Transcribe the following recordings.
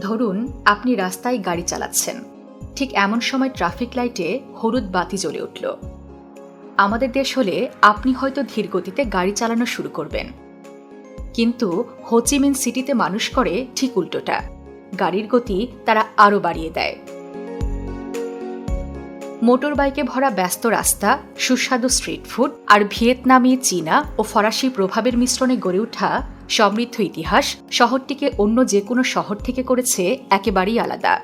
ধরুন, আপনি রাস্তায় গাড়ি চালাচ্ছেন। ঠিক এমন সময় ট্রাফিক লাইটে হলুদ বাতি জ্বলে উঠল। আমাদের দেশ হলে আপনি হয়তো ধীর গতিতে গাড়ি চালানো শুরু করবেন। কিন্তু হোচিমিন সিটিতে মানুষ করে ঠিক উল্টোটা। গাড়ির গতি তারা আরও বাড়িয়ে দেয়। মোটর বাইকে ভরা ব্যস্ত রাস্তা, সুস্বাদু স্ট্রিট ফুড আর ভিয়েতনামি চীনা ও ফরাসি প্রভাবের মিশ্রণে গড়ে ওঠা সমৃদ্ধ ইতিহাস শহরটিকে অন্য যে কোনো শহর থেকে করেছে একেবারেই আলাদা।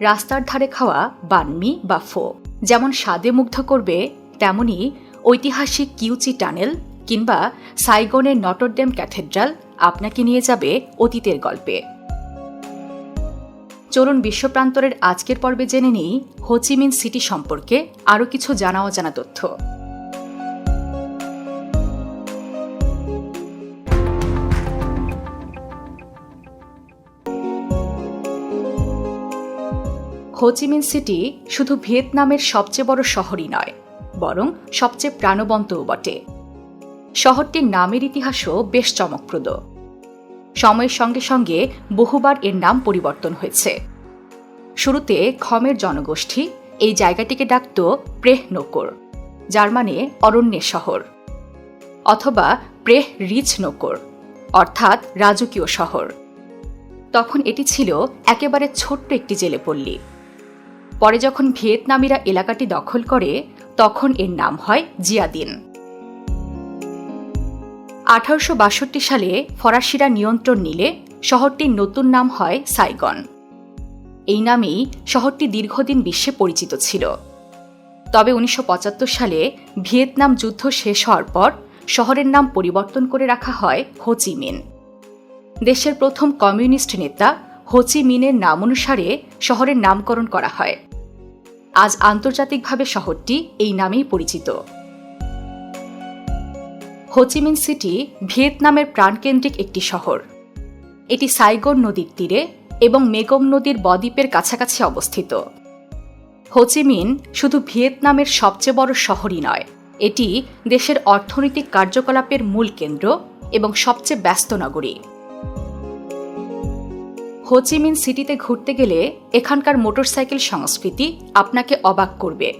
রাস্তার ধারে খাওয়া বানমি বা ফো, যেমন স্বাদে মুগ্ধ করবে, তেমনি ঐতিহাসিক কিউচি টানেল কিংবা সাইগনের নটরডেম ক্যাথেড্রাল আপনাকে নিয়ে যাবে অতীতের গল্পে। চলুন বিশ্বপ্রান্তরের আজকের পর্বে জেনে নিই হোচিমিন সিটি সম্পর্কে আরও কিছু জানা অজানা তথ্য। হোচিমিন সিটি শুধু ভিয়েতনামের সবচেয়ে বড় শহরই নয়, বরং সবচেয়ে প্রাণবন্তও বটে। শহরটির নামের ইতিহাসও বেশ চমকপ্রদ। সময়ের সঙ্গে সঙ্গে বহুবার এর নাম পরিবর্তন হয়েছে। শুরুতে খমের জনগোষ্ঠী, এই জায়গাটিকে ডাকত প্রেহ নকর, যার মানে অরণ্যের শহর, অথবা প্রেহ রিচ নকর, অর্থাৎ রাজকীয় শহর। তখন এটি ছিল একেবারে ছোট্ট একটি জেলেপল্লী। পরে যখন ভিয়েতনামিরা এলাকাটি দখল করে, তখন এর নাম হয় জিয়াদিন। আঠারোশো বাষট্টি সালে ফরাসিরা নিয়ন্ত্রণ নিলে শহরটির নতুন নাম হয় সাইগন। এই নামেই শহরটি দীর্ঘদিন বিশ্বে পরিচিত ছিল। তবে উনিশশো পঁচাত্তর সালে ভিয়েতনাম যুদ্ধ শেষ হওয়ার পর শহরের নাম পরিবর্তন করে রাখা হয় হোচিমিন দেশের প্রথম কমিউনিস্ট নেতা হোচি মিনের নাম অনুসারে শহরের নামকরণ করা হয়। আজ আন্তর্জাতিকভাবে শহরটি এই নামেই পরিচিত। হোচিমিন সিটি ভিয়েতনামের প্রাণকেন্দ্রিক একটি শহর। এটি সাইগন নদীর তীরে এবং মেগম নদীর বদ্বীপের কাছাকাছি অবস্থিত। হোচিমিন শুধু ভিয়েতনামের সবচেয়ে বড় শহরই নয়, এটি দেশের অর্থনৈতিক কার্যকলাপের মূল কেন্দ্র এবং সবচেয়ে ব্যস্ত নগরী। হোচিমিন সিটিতে ঘুরতে গেলে এখানকার মোটরসাইকেল সংস্কৃতি আপনাকে অবাক করবে।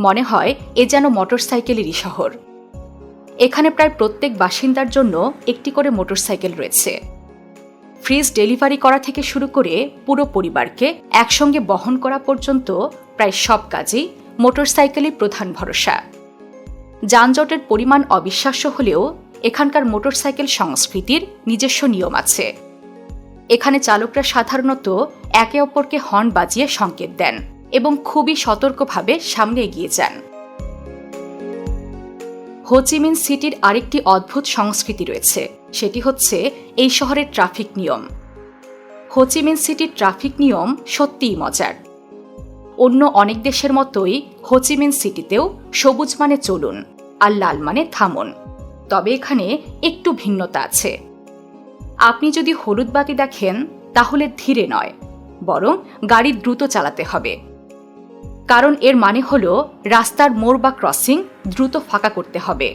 মনে হয় এ যেন মোটরসাইকেলেরই শহর। এখানে প্রায় প্রত্যেক বাসিন্দার জন্য একটি করে মোটরসাইকেল রয়েছে। ফ্রিজ ডেলিভারি করা থেকে শুরু করে পুরো পরিবারকে একসঙ্গে বহন করা পর্যন্ত প্রায় সব কাজেই মোটরসাইকেলই প্রধান ভরসা। যানজটের পরিমাণ অবিশ্বাস্য হলেও এখানকার মোটরসাইকেল সংস্কৃতির নিজস্ব নিয়ম আছে। এখানে চালকরা সাধারণত একে অপরকে হর্ন বাজিয়ে সংকেত দেন এবং খুবই সতর্কভাবে সামনে এগিয়ে যান। হোচিমিন সিটির আরেকটি অদ্ভুত সংস্কৃতি রয়েছে, সেটি হচ্ছে এই শহরের ট্রাফিক নিয়ম। হোচিমিন সিটির ট্রাফিক নিয়ম সত্যিই মজার। অন্য অনেক দেশের মতোই হোচিমিন সিটিতেও সবুজ মানে চলুন আর লাল মানে থামুন। তবে এখানে একটু ভিন্নতা আছে। আপনি যদি হলুদ বাতি দেখেন, তাহলে ধীরে নয়, বরং গাড়ি দ্রুত চালাতে হবে। কারণ এর মানে হল, রাস্তার মোড় বা ক্রসিং দ্রুত ফাঁকা করতে হবে।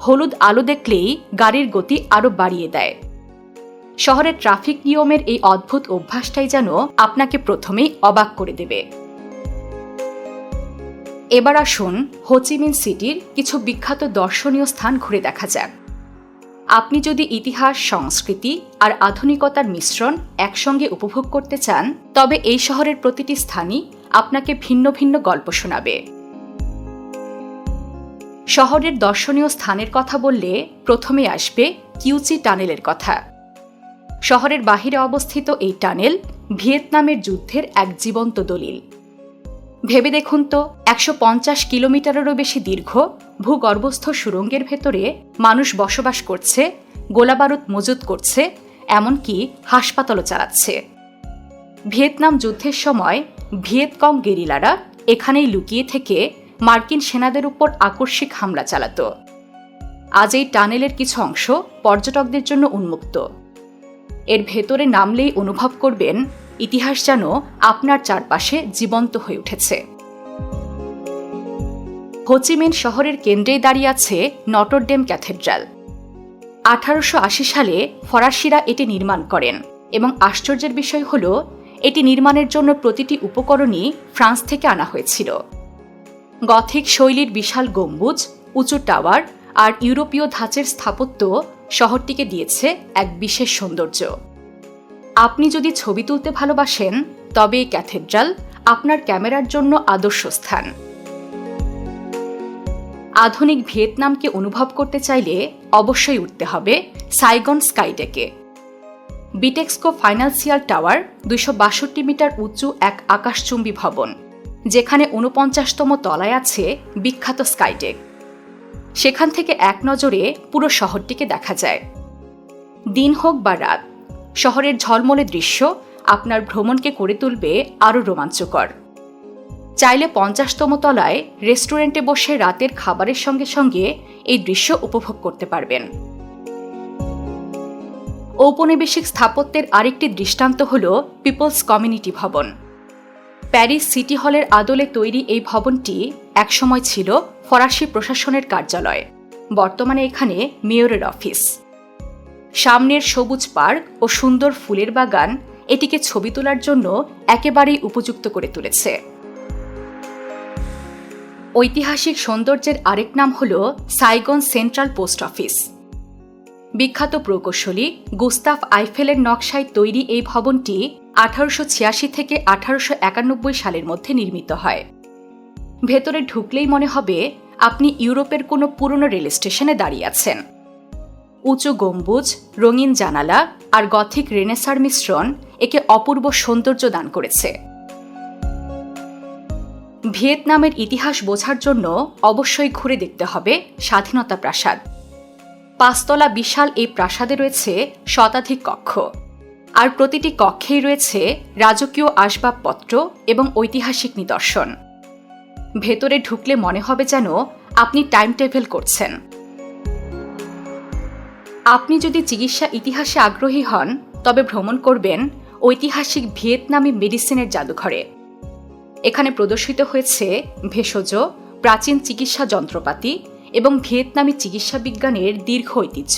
হলুদ আলো দেখলেই গাড়ির গতি আরও বাড়িয়ে দেয়। শহরের ট্রাফিক নিয়মের এই অদ্ভুত অভ্যাসটাই যেন আপনাকে প্রথমেই অবাক করে দেবে। এবার আসুন হোচিমিন সিটির কিছু বিখ্যাত দর্শনীয় স্থান ঘুরে দেখা যাক। আপনি যদি ইতিহাস, সংস্কৃতি আর আধুনিকতার মিশ্রণ একসঙ্গে উপভোগ করতে চান, তবে এই শহরের প্রতিটি স্থানই আপনাকে ভিন্ন ভিন্ন গল্প শোনাবে। শহরের দর্শনীয় স্থানের কথা বললে প্রথমে আসবে কিউচি টানেলের কথা। শহরের বাহিরে অবস্থিত এই টানেল ভিয়েতনামের যুদ্ধের এক জীবন্ত দলিল। ভেবে দেখুন তো, একশো পঞ্চাশ কিলোমিটারেরও বেশি দীর্ঘ ভূগর্ভস্থ সুরঙ্গের ভেতরে মানুষ বসবাস করছে, গোলাবারুদ মজুত করছে, এমনকি হাসপাতালও চালাচ্ছে। ভিয়েতনাম যুদ্ধের সময় ভিয়েতকং গেরিলারা এখানেই লুকিয়ে থেকে মার্কিন সেনাদের উপর আকস্মিক হামলা চালাত। আজ এই টানেলের কিছু অংশ পর্যটকদের জন্য উন্মুক্ত। এর ভেতরে নামলেই অনুভব করবেন ইতিহাস যেন আপনার চারপাশে জীবন্ত হয়ে উঠেছে। হোচিমিন শহরের কেন্দ্রেই দাঁড়িয়ে আছে নটরডেম ক্যাথেড্রাল। আঠারোশো আশি সালে ফরাসিরা এটি নির্মাণ করেন এবং আশ্চর্যের বিষয় হল, এটি নির্মাণের জন্য প্রতিটি উপকরণই ফ্রান্স থেকে আনা হয়েছিল। গথিক শৈলীর বিশাল গম্বুজ, উঁচু টাওয়ার আর ইউরোপীয় ধাঁচের স্থাপত্য শহরটিকে দিয়েছে এক বিশেষ সৌন্দর্য। আপনি যদি ছবি তুলতে ভালোবাসেন তবে ক্যাথেড্রাল আপনার ক্যামেরার জন্য আদর্শ স্থান। আধুনিক ভিয়েতনামকে অনুভব করতে চাইলে অবশ্যই উঠতে হবে সাইগন স্কাইডেকে। বিটেক্সকো ফাইন্যান্সিয়াল টাওয়ার দুইশো বাষট্টি মিটার উঁচু এক আকাশচুম্বী ভবন, যেখানে ঊনপঞ্চাশতম তলায় আছে বিখ্যাত স্কাইডেক। সেখান থেকে এক নজরে পুরো শহরটিকে দেখা যায়। দিন হোক বা রাত শহরের ঝলমলে দৃশ্য আপনার ভ্রমণকে করে তুলবে আরও রোমাঞ্চকর। চাইলে পঞ্চাশতম তলায় রেস্টুরেন্টে বসে রাতের খাবারের সঙ্গে সঙ্গে এই দৃশ্য উপভোগ করতে পারবেন। ঔপনিবেশিক স্থাপত্যের আরেকটি দৃষ্টান্ত হল পিপলস কমিউনিটি ভবন। প্যারিস সিটি হলের আদলে তৈরি এই ভবনটি একসময় ছিল ফরাসি প্রশাসনের কার্যালয়। বর্তমানে এখানে মেয়রের অফিস। সামনের সবুজ পার্ক ও সুন্দর ফুলের বাগান এটিকে ছবি তোলার জন্য একেবারেই উপযুক্ত করে তুলেছে। ঐতিহাসিক সৌন্দর্যের আরেক নাম হল সাইগন সেন্ট্রাল পোস্ট অফিস। বিখ্যাত প্রকৌশলী গুস্তাফ আইফেলের নকশায় তৈরি এই ভবনটি আঠারোশো ছিয়াশি থেকে আঠারোশো একানব্বই সালের মধ্যে নির্মিত হয়। ভেতরে ঢুকলেই মনে হবে আপনি ইউরোপের কোনো পুরনো রেল স্টেশনে দাঁড়িয়ে আছেন। উঁচু গম্বুজ, রঙিন জানালা আর গথিক রেনেসার মিশ্রণ একে অপূর্ব সৌন্দর্য দান করেছে। ভিয়েতনামের ইতিহাস বোঝার জন্য অবশ্যই ঘুরে দেখতে হবে স্বাধীনতা প্রাসাদ। পাঁচতলা বিশাল এই প্রাসাদে রয়েছে শতাধিক কক্ষ। আর প্রতিটি কক্ষেই রয়েছে রাজকীয় আসবাবপত্র এবং ঐতিহাসিক নিদর্শন। ভেতরে ঢুকলে মনে হবে যেন আপনি টাইম টেবিল করছেন। আপনি যদি চিকিৎসা ইতিহাসে আগ্রহী হন, তবে ভ্রমণ করবেন ঐতিহাসিক ভিয়েতনামি মেডিসিনের জাদুঘরে। এখানে প্রদর্শিত হয়েছে ভেষজ, প্রাচীন চিকিৎসা যন্ত্রপাতি এবং ভিয়েতনামি চিকিৎসা বিজ্ঞানের দীর্ঘ ঐতিহ্য।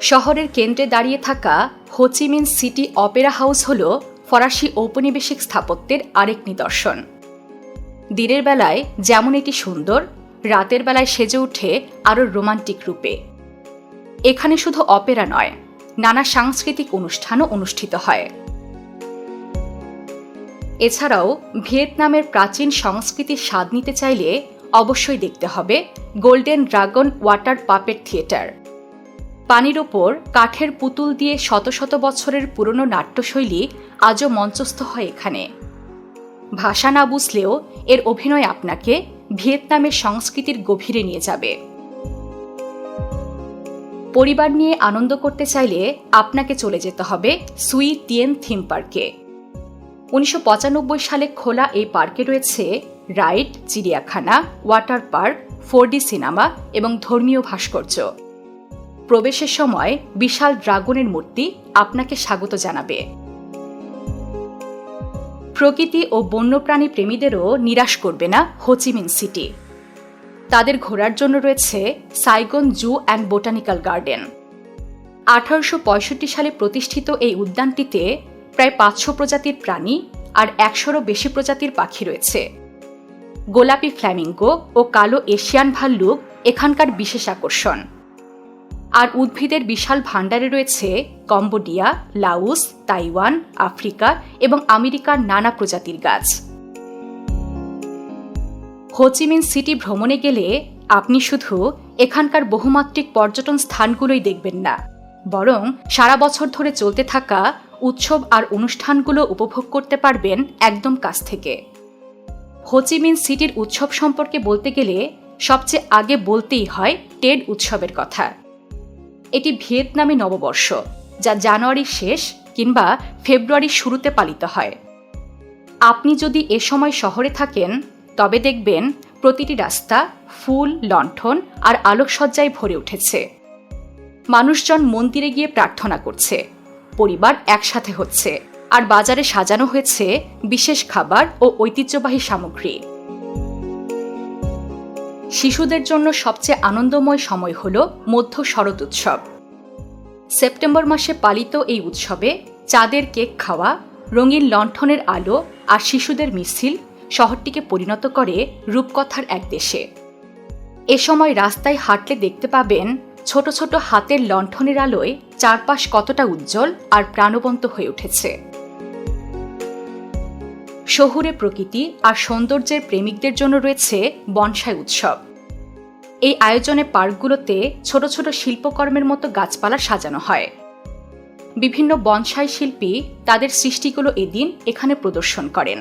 শহরের কেন্দ্রে দাঁড়িয়ে থাকা হোচিমিন সিটি অপেরা হাউস হল ফরাসি ঔপনিবেশিক স্থাপত্যের আরেক নিদর্শন। দিনের বেলায় যেমন এটি সুন্দর রাতের বেলায় সেজে ওঠে আরও রোমান্টিক রূপে। এখানে শুধু অপেরা নয়, নানা সাংস্কৃতিক অনুষ্ঠানও অনুষ্ঠিত হয়। এছাড়াও ভিয়েতনামের প্রাচীন সংস্কৃতির স্বাদ নিতে চাইলে অবশ্যই দেখতে হবে Golden Dragon Water Puppet Theatre. পানির ওপর কাঠের পুতুল দিয়ে শত শত বছরের পুরনো নাট্যশৈলী আজও মঞ্চস্থ হয় এখানে। ভাষা না বুঝলেও এর অভিনয় আপনাকে ভিয়েতনামের সংস্কৃতির গভীরে নিয়ে যাবে। পরিবার নিয়ে আনন্দ করতে চাইলে আপনাকে চলে যেতে হবে সুই তিয়েন থিম পার্কে। উনিশশো পঁচানব্বই সালে খোলা এই পার্কে রয়েছে রাইড, চিড়িয়াখানা, ওয়াটার পার্ক, ফোরডি সিনেমা এবং ধর্মীয় ভাস্কর্য। প্রবেশের সময় বিশাল ড্রাগনের মূর্তি আপনাকে স্বাগত জানাবে। প্রকৃতি ও বন্যপ্রাণী প্রেমীদেরও নিরাশ করবে না হোচিমিন সিটি। তাদের ঘোরার জন্য রয়েছে Saigon Zoo and Botanical Garden. আঠারোশো পঁয়ষট্টি সালে প্রতিষ্ঠিত এই উদ্যানটিতে প্রায় পাঁচশো প্রজাতির প্রাণী আর একশোরও বেশি প্রজাতির পাখি রয়েছে। গোলাপি ফ্ল্যামিঙ্গো ও কালো এশিয়ান ভাল্লুক এখানকার বিশেষ আকর্ষণ। আর উদ্ভিদের বিশাল ভাণ্ডারে রয়েছে কম্বোডিয়া লাউস তাইওয়ান, আফ্রিকা এবং আমেরিকার নানা প্রজাতির গাছ। হোচিমিন সিটি ভ্রমণে গেলে আপনি শুধু এখানকার বহুমাত্রিক পর্যটন স্থানগুলোই দেখবেন না, বরং সারা বছর ধরে চলতে থাকা উৎসব আর অনুষ্ঠানগুলো উপভোগ করতে পারবেন একদম কাছ থেকে। হোচিমিন সিটির উৎসব সম্পর্কে বলতে গেলে সবচেয়ে আগে বলতেই হয় টেড উৎসবের কথা। এটি ভিয়েতনামি নববর্ষ, যা জানুয়ারির শেষ কিংবা ফেব্রুয়ারির শুরুতে পালিত হয়। আপনি যদি এ সময় শহরে থাকেন, তবে দেখবেন প্রতিটি রাস্তা ফুল, লণ্ঠন আর আলোকসজ্জায় ভরে উঠেছে। মানুষজন মন্দিরে গিয়ে প্রার্থনা করছে, পরিবার একসাথে হচ্ছে, আর বাজারে সাজানো হয়েছে বিশেষ খাবার ও ঐতিহ্যবাহী সামগ্রী। শিশুদের জন্য সবচেয়ে আনন্দময় সময় হল মধ্য শরৎ উৎসব। সেপ্টেম্বর মাসে পালিত এই উৎসবে চাঁদের কেক খাওয়া, রঙিন লণ্ঠনের আলো আর শিশুদের মিছিল শহরটিকে পরিণত করে রূপকথার এক দেশে। এ সময় রাস্তায় হাঁটলে দেখতে পাবেন ছোট ছোট হাতের লণ্ঠনের আলোয় চারপাশ কতটা উজ্জ্বল আর প্রাণবন্ত হয়ে উঠেছে। শহুরে প্রকৃতি আর সৌন্দর্যের প্রেমিকদের জন্য রয়েছে বনসাই উৎসব। এই আয়োজনে পার্কগুলোতে ছোট ছোট শিল্পকর্মের মতো গাছপালা সাজানো হয়। বিভিন্ন বনসাই শিল্পী তাদের সৃষ্টিগুলো এদিন এখানে প্রদর্শন করেন।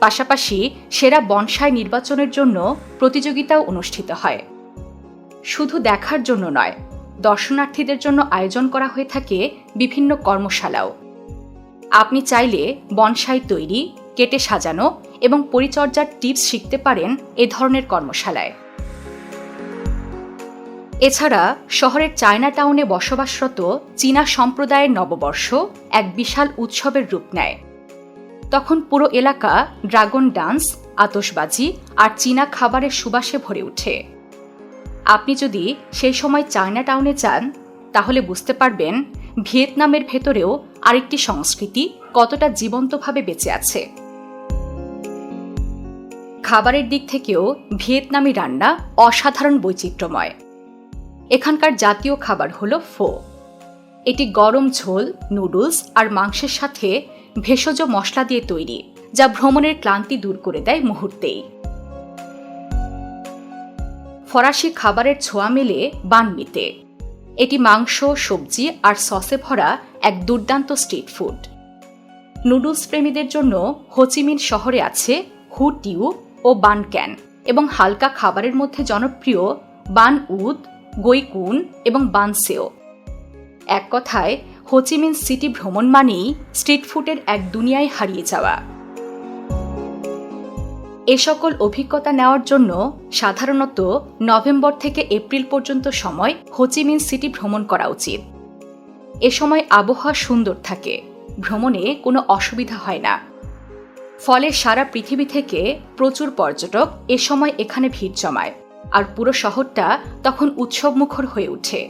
পাশাপাশি সেরা বনসাই নির্বাচনের জন্য প্রতিযোগিতাও অনুষ্ঠিত হয়। শুধু দেখার জন্য নয়, দর্শনার্থীদের জন্য আয়োজন করা হয়ে থাকে বিভিন্ন কর্মশালাও। আপনি চাইলে বনসাই তৈরি কেটে সাজানো এবং পরিচর্যার টিপস শিখতে পারেন এ ধরনের কর্মশালায়। এছাড়া শহরের চায়না টাউনে বসবাসরত চীনা সম্প্রদায়ের নববর্ষ এক বিশাল উৎসবের রূপ নেয়। তখন পুরো এলাকা ড্রাগন ডান্স আতসবাজি আর চীনা খাবারের সুবাসে ভরে ওঠে। আপনি যদি সেই সময় চায়না টাউনে যান, তাহলে বুঝতে পারবেন ভিয়েতনামের ভেতরেও আরেকটি সংস্কৃতি কতটা জীবন্তভাবে বেঁচে আছে। খাবারের দিক থেকেও ভিয়েতনামি রান্না অসাধারণ বৈচিত্র্যময়। এখানকার জাতীয় খাবার হলো ফো। এটি গরম ঝোল, নুডলস আর মাংসের সাথে ভেষজ মশলা দিয়ে তৈরি, যা ভ্রমণের ক্লান্তি দূর করে দেয় মুহূর্তেই। ফরাসি খাবারের ছোঁয়া মেলে বানমিতে। এটি মাংস, সবজি আর সসে ভরা এক দুর্দান্ত স্ট্রিট ফুড। নুডলস প্রেমীদের জন্য হোচিমিন শহরে আছে হু টিউ ও বান ক্যান এবং হালকা খাবারের মধ্যে জনপ্রিয় বান উদ গৈকুন এবং বানসেও এক কথায় হোচিমিন সিটি ভ্রমণ মানেই স্ট্রিট ফুডের এক দুনিয়ায় হারিয়ে যাওয়া। এ সকল অভিজ্ঞতা নেওয়ার জন্য সাধারণত নভেম্বর থেকে এপ্রিল পর্যন্ত সময় হোচিমিন সিটি ভ্রমণ করা উচিত। এ সময় আবহাওয়া সুন্দর থাকে। ভ্রমণে কোনো অসুবিধা হয় না। ফলে সারা পৃথিবী থেকে প্রচুর পর্যটক এ সময় এখানে ভিড় জমায় আর পুরো শহরটা তখন উৎসবমুখর হয়ে ওঠে।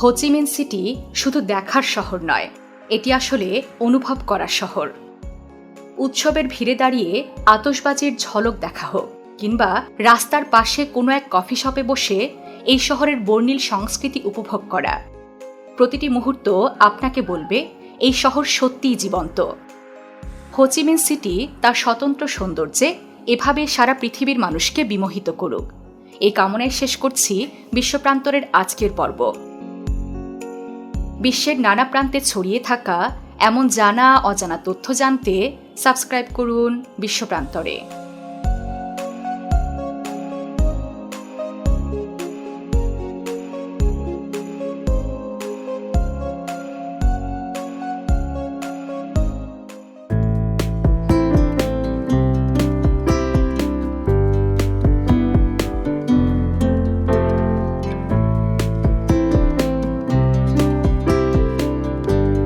হোচিমিন সিটি শুধু দেখার শহর নয়, এটি আসলে অনুভব করার শহর। উৎসবের ভিড়ে দাঁড়িয়ে আতসবাজির ঝলক দেখা হোক কিংবা রাস্তার পাশে কোনো এক কফি শপে বসে এই শহরের বর্ণিল সংস্কৃতি উপভোগ করা। প্রতিটি মুহূর্ত আপনাকে বলবে, এই শহর সত্যিই জীবন্ত। হোচিমিন সিটি তার স্বতন্ত্র সৌন্দর্যে এভাবে সারা পৃথিবীর মানুষকে বিমোহিত করুক। এই কামনায় শেষ করছি বিশ্বপ্রান্তরের আজকের পর্ব। বিশ্বের নানা প্রান্তে ছড়িয়ে থাকা এমন জানা অজানা তথ্য জানতে সাবস্ক্রাইব করুন বিশ্বপ্রান্তরে।